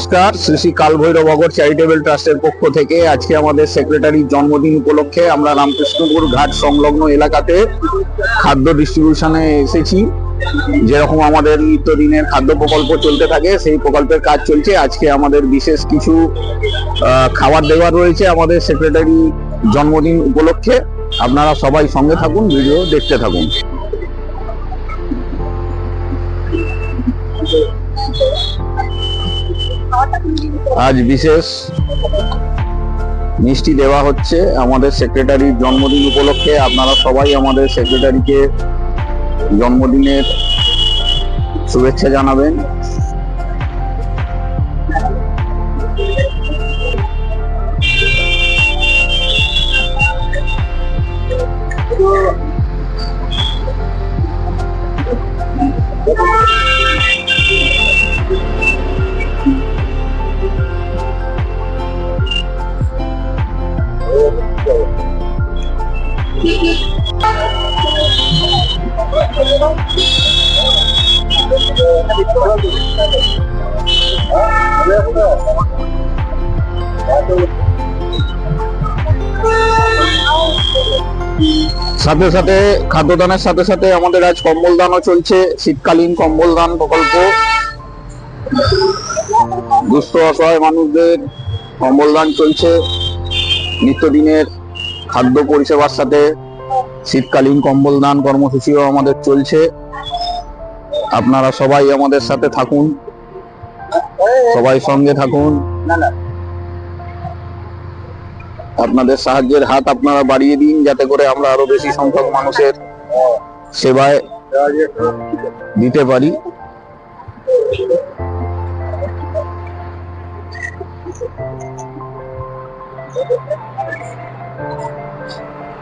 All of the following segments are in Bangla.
নমস্কার, শ্রী শ্রী কালভৈরবগর চ্যারিটেবল ট্রাস্টের পক্ষ থেকে আজকে আমাদের সেক্রেটারির জন্মদিন উপলক্ষে আমরা রামকৃষ্ণপুর ঘাট সংলগ্ন এলাকাতে খাদ্য ডিস্ট্রিবিউশনে এসেছি। যেরকম আমাদের নিত্যদিনের খাদ্য প্রকল্প চলতে থাকে, সেই প্রকল্পের কাজ চলছে। আজকে আমাদের বিশেষ কিছু খাবার দেওয়ার রয়েছে আমাদের সেক্রেটারি জন্মদিন উপলক্ষে। আপনারা সবাই সঙ্গে থাকুন, ভিডিও দেখতে থাকুন। আজ বিশেষ মিষ্টি দেওয়া হচ্ছে আমাদের সেক্রেটারির জন্মদিন উপলক্ষে। আপনারা সবাই আমাদের সেক্রেটারিকে জন্মদিনের শুভেচ্ছা জানাবেন। সাথে সাথে খাদ্যদানের সাথে সাথে আমাদের আজ কম্বল দানও চলছে। শীতকালীন কম্বল দান প্রকল্প। দুস্থ অসহায় মানুষদের কম্বল দান চলছে। নিত্যদিনের খাদ্য পরিষেবার সাথে শীতকালীন কম্বল দান কর্মসূচিও আমাদের চলছে। আপনারা সবাই আমাদের সাথে থাকুন। সবাই সঙ্গে থাকুন। আপনাদের সাহায্যের হাত আপনারা বাড়িয়ে দিন, যাতে করে আমরা আরও বেশি সংখ্যক মানুষের সেবায় দিতে পারি।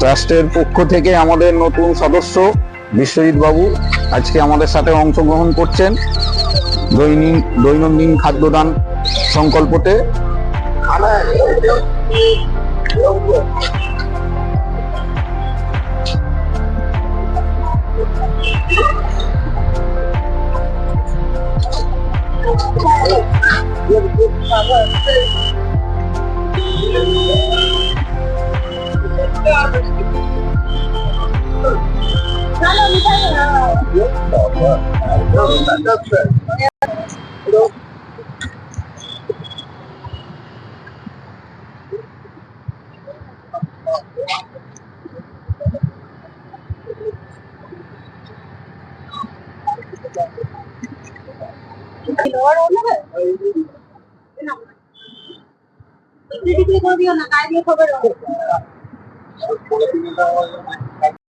ট্রাস্টের পক্ষ থেকে আমাদের নতুন সদস্য বিশ্বজিৎ বাবু আজকে আমাদের সাথে অংশগ্রহণ করছেন। দৈনিক, দৈনন্দিন খাদ্যদান সংকল্পতে। করে দিও না গায়ে দিয়ে খবর